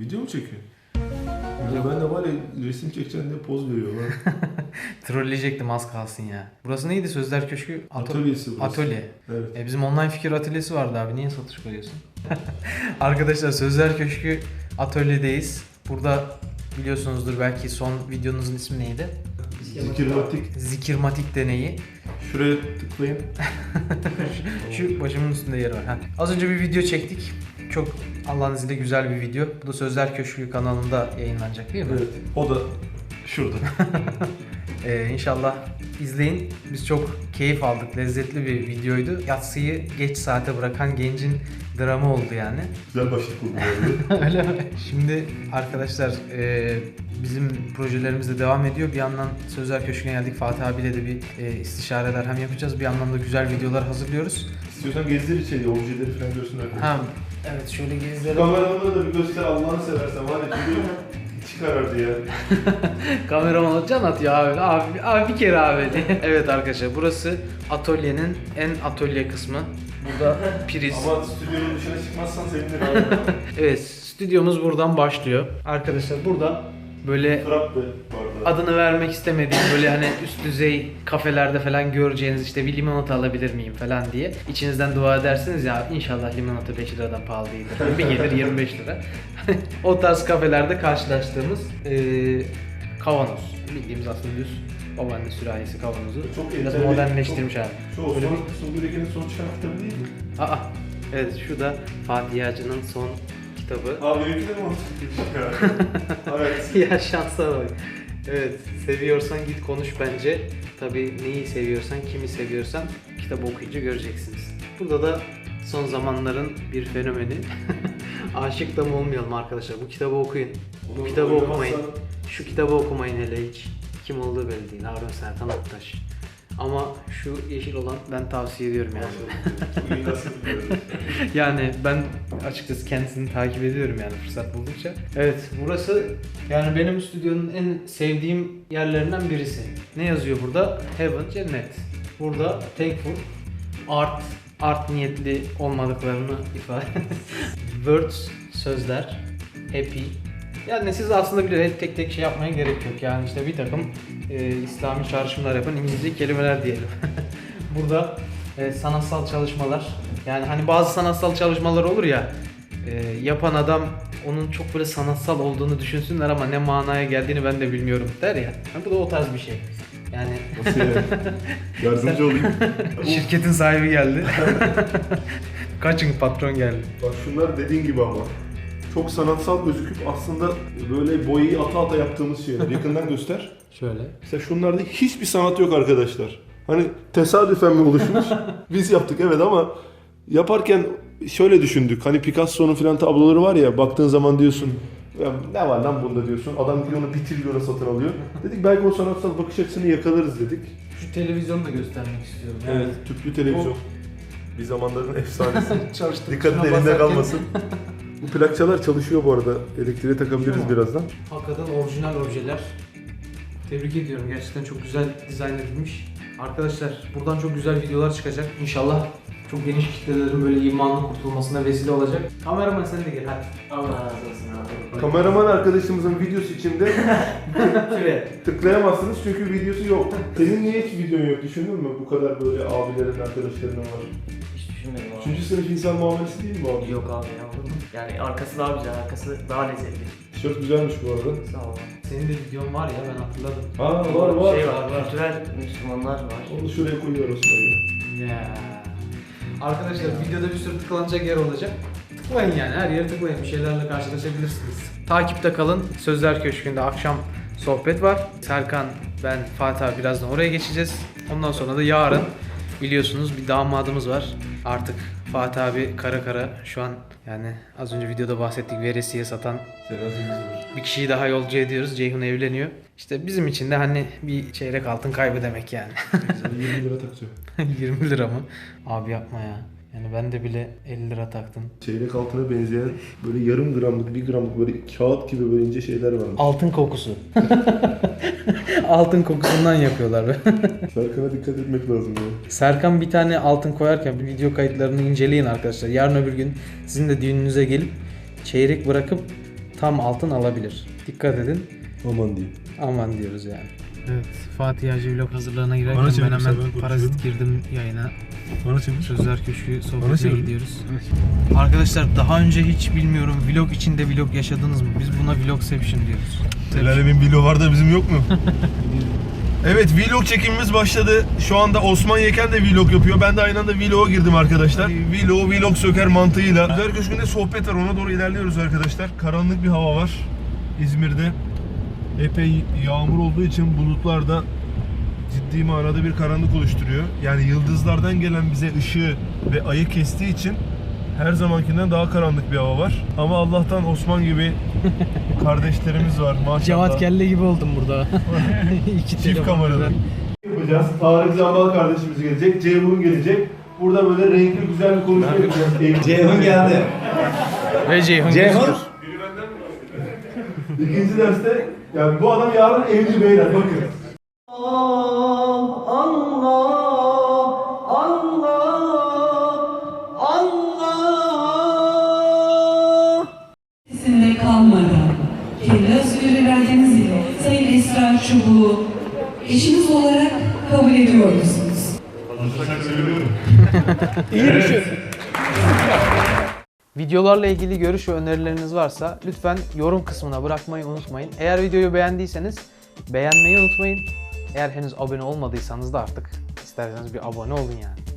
Video mu çekiyor? Ya ben de var ya resim çekeceğim diye poz veriyorum ha. Trolleyecektim az kalsın ya. Burası neydi Sözler Köşkü? Ato- Atölyesi burası. Atölye. Evet. E bizim online fikir atölyesi vardı abi. Niye satış koyuyorsun? Arkadaşlar Sözler Köşkü atölyedeyiz. Burada biliyorsunuzdur belki son videonuzun ismi neydi? Zikirmatik. Zikirmatik deneyi. Şuraya tıklayın. Şu başımın üstünde yeri var. Ha. Az önce bir video çektik. Çok Allah'ın izniyle güzel bir video. Bu da Sözler Köşkü kanalında yayınlanacak değil mi? Evet. O da şurada. Ee, inşallah izleyin. Biz çok keyif aldık. Lezzetli bir videoydu. Yatsıyı geç saate bırakan gencin dramı oldu yani. Güzel başlık arada. Öyle mi? Şimdi arkadaşlar e, bizim projelerimiz de devam ediyor. Bir yandan Sözler Köşkü'ne geldik. Fatih abiyle de bir e, istişareler hem yapacağız. Bir yandan da güzel videolar hazırlıyoruz. İstiyorsan gezdir içeriye, objeleri falan görsünler. Ha, evet şöyle gezelim. Kameramanı da bir göster Allah'ını seversen var ya çocuğum içi karardı ya. Kameraman can atıyor abi. Abi, abi bir kere abi diye. evet arkadaşlar burası atölyenin en atölye kısmı. Burada priz. Ama stüdyonun dışına çıkmazsan sevinirim abi. Evet stüdyomuz buradan başlıyor. Arkadaşlar burada böyle Trap bu arada. Adını vermek istemediğim böyle hani üst düzey kafelerde falan göreceğiniz işte bir limonata alabilir miyim falan diye içinizden dua edersiniz ya inşallah limonata 5 liradan pahalı değildir. Bir gelir 25 lira. o tarz kafelerde karşılaştığımız eee kavanoz. Bildiğimiz aslında düz babaanne sürahisi kavanozu. Çok Biraz enteresan, modernleştirmiş abi. Şu Öyle Osman Sungurike'nin son çıkan kitabı değil mi? Aa, evet şu da Fatih Yağcı'nın son kitabı. Abi benimki de mi evet. ya şansa bak. Evet, seviyorsan git konuş bence. Tabii neyi seviyorsan, kimi seviyorsan kitap okuyunca göreceksiniz. Burada da son zamanların bir fenomeni. Aşık da mı olmayalım arkadaşlar? Bu kitabı okuyun. Bu kitabı okumayın. Şu kitabı okumayın hele hiç. Kim olduğu belli değil. Harun Serkan Aktaş. Ama şu yeşil olan ben tavsiye ediyorum yani. Yani ben açıkçası kendisini takip ediyorum yani fırsat buldukça. Evet burası yani benim stüdyonun en sevdiğim yerlerinden birisi. Ne yazıyor burada? Heaven, cennet. Burada thankful, art, art niyetli olmadıklarını ifade Words, sözler, happy. Yani siz aslında bile tek tek şey yapmaya gerek yok. Yani işte bir takım e, İslami çağrışımlar yapan İngilizce kelimeler diyelim. Burada e, sanatsal çalışmalar. Yani hani bazı sanatsal çalışmalar olur ya e, yapan adam onun çok böyle sanatsal olduğunu düşünsünler ama ne manaya geldiğini ben de bilmiyorum der ya. Yani bu da o tarz bir şey. Yani Nasıl yani? Yardımcı olayım. şirketin sahibi geldi. Kaçın patron geldi. Bak şunlar dediğin gibi ama. Çok sanatsal gözüküp aslında böyle boyayı ata ata yaptığımız şeyler. Yakından göster. Şöyle. Mesela şunlarda hiçbir sanat yok arkadaşlar. Hani tesadüfen mi oluşmuş? Biz yaptık evet ama yaparken şöyle düşündük. Hani Picasso'nun falan tabloları var ya baktığın zaman diyorsun ya ne var lan bunda diyorsun. Adam gidiyor onu bir trilyona satın alıyor. Dedik belki o sanatsal bakış açısını yakalarız dedik. Şu televizyonu da göstermek istiyorum. Evet, tüplü televizyon. Bir zamanların efsanesi. Dikkatin elinde kalmasın. Bu plakçalar çalışıyor bu arada. Elektriğe takabiliriz birazdan. Hakikaten orijinal objeler. Tebrik ediyorum. Gerçekten çok güzel dizayn edilmiş. Arkadaşlar buradan çok güzel videolar çıkacak. İnşallah çok geniş kitlelerin böyle imanlı kurtulmasına vesile olacak. Kameraman sen de gel hadi. Allah razı olsun abi. Kameraman arkadaşımızın videosu içinde tıklayamazsınız çünkü videosu yok. Senin niye hiç videon yok düşündün mü? Bu kadar böyle abilerin, arkadaşlarının var. Düşünmedim abi. Üçüncü sınıf insan muamelesi değil mi bu abi? Yok abi ya olur mu? Yani arkası daha güzel, arkası daha lezzetli. Tişört güzelmiş bu arada. Sağ ol. Senin de videon var ya ben hatırladım. Ha var var. Şey var, var, kültürel Müslümanlar var. Onu şuraya koyuyoruz. Osman'ı. Ya. Arkadaşlar videoda bir sürü tıklanacak yer olacak. Tıklayın yani her yere tıklayın bir şeylerle karşılaşabilirsiniz. Takipte kalın. Sözler Köşkü'nde akşam sohbet var. Serkan, ben, Fatih abi birazdan oraya geçeceğiz. Ondan sonra da yarın biliyorsunuz bir damadımız var. Artık Fatih abi kara kara şu an yani az önce videoda bahsettik veresiye satan bir kişiyi daha yolcu ediyoruz. Ceyhun evleniyor. İşte bizim için de hani bir çeyrek altın kaybı demek yani. Sana 20 lira takacağım. 20 lira mı? Abi yapma ya. Yani ben de bile 50 lira taktım. Çeyrek altına benzeyen böyle yarım gramlık, bir gramlık böyle kağıt gibi böyle ince şeyler var. Altın kokusu. altın kokusundan yapıyorlar. Serkan'a dikkat etmek lazım ya. Serkan bir tane altın koyarken bir video kayıtlarını inceleyin arkadaşlar. Yarın öbür gün sizin de düğününüze gelip çeyrek bırakıp tam altın alabilir. Dikkat edin. Aman diyeyim. Aman diyoruz yani. Evet, Fatih Hacı vlog hazırlığına girerken ben hemen parazit girdim yayına. Bana çevir. Sözler Köşkü sohbetine gidiyoruz. Arkadaşlar daha önce hiç bilmiyorum vlog içinde vlog yaşadınız mı? Biz buna vlogception diyoruz. El alemin vlog var da bizim yok mu? evet vlog çekimimiz başladı. Şu anda Osman Yeken de vlog yapıyor. Ben de aynı anda vloga girdim arkadaşlar. Vlog vlog söker mantığıyla. Güzel Köşkü'nde sohbet var. Ona doğru ilerliyoruz arkadaşlar. Karanlık bir hava var İzmir'de. Epey yağmur olduğu için bulutlar da ciddi manada bir karanlık oluşturuyor. Yani yıldızlardan gelen bize ışığı ve ayı kestiği için her zamankinden daha karanlık bir hava var. Ama Allah'tan Osman gibi kardeşlerimiz var maşallah. Cevat Kelle gibi oldum burada. İki Çift kameralı. Yapacağız. Tarık Zambal kardeşimiz gelecek. Ceyhun gelecek. Burada böyle renkli güzel bir konuşma yapacağız. Ceyhun geldi. Ve Ceyhun. Ceyhun. İkinci derste yani bu adam yarın evli beyler bakın. Sizinle kalmadan kendi iradeniz ile Sayın Esra Çubuğu eşiniz olarak kabul ediyor musunuz? Videolarla ilgili görüş ve önerileriniz varsa lütfen yorum kısmına bırakmayı unutmayın. Eğer videoyu beğendiyseniz beğenmeyi unutmayın. Eğer henüz abone olmadıysanız da artık isterseniz bir abone olun yani.